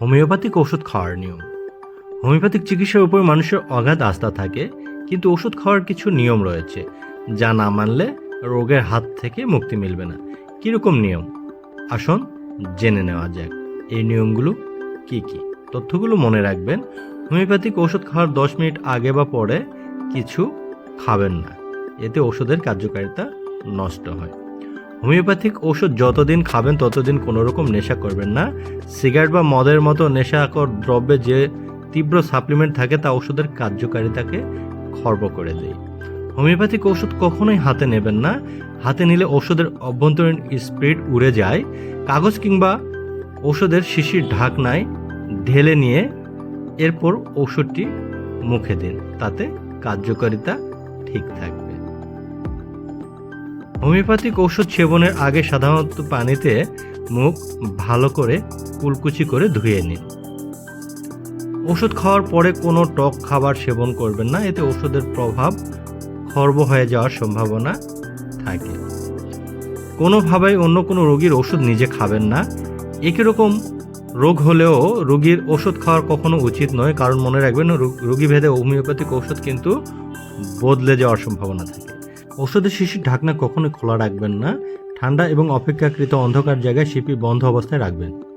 Homeopathic ওষুধ খাওয়ার নিয়ম। হোমিওপ্যাথিক চিকিৎসার উপর মানুষের অগাধ আস্থা থাকে, কিন্তু ওষুধ খাওয়ার কিছু নিয়ম রয়েছে, যা না মানলে রোগের হাত থেকে মুক্তি মিলবে না। কীরকম নিয়ম? আসুন জেনে নেওয়া যাক। এই নিয়মগুলো কি কি? তথ্যগুলো মনে রাখবেন, হোমিওপ্যাথিক ওষুধ খাওয়ার দশ মিনিট আগে বা পরে কিছু খাবেন না। এতে ওষুধের কার্যকারিতা নষ্ট হয়। হোমিওপ্যাথিক ওষুধ যতদিন খাবেন, ততদিন কোনো রকম নেশা করবেন না। সিগারেট বা মদের মতো নেশাকর দ্রব্যে যে তীব্র সাপ্লিমেন্ট থাকে, তা ওষুধের কার্যকারিতাকে খর্ব করে দেয়। হোমিওপ্যাথিক ওষুধ কখনোই হাতে নেবেন না। হাতে নিলে ওষুধের অভ্যন্তরীণ স্পিরিট উড়ে যায়। কাগজ কিংবা ওষুধের শিশির ঢাকনায় ঢেলে নিয়ে এরপর ওষুধটি মুখে দিন। তাতে কার্যকারিতা ঠিক থাকবে হোমিওপ্যাথিক ওষুধ সেবনের আগে সাধারণত পানিতে মুখ ভালো করে কুলকুচি করে ধুয়ে নিন। ওষুধ খাওয়ার পরে কোনো টক খাবার সেবন করবেন না, এতে ওষুধের প্রভাব খর্ব হয়ে যাওয়ার সম্ভাবনা থাকে। কোনোভাবেই অন্য কোনো রোগীর ওষুধ নিজে খাবেন না। একই রকম রোগ হলেও রোগীর ওষুধ খাওয়ার কখনো উচিত নয়, কারণ মনে রাখবেন রোগ- ভেদে হোমিওপ্যাথিক ওষুধ কিন্তু বদলে যাওয়ার সম্ভাবনা থাকে। ওষুধের শিশির ঢাকনা কখনোই খোলা রাখবেন না। ঠান্ডা এবং অপেক্ষাকৃত অন্ধকার জায়গায় শিপি বন্ধ অবস্থায় রাখবেন।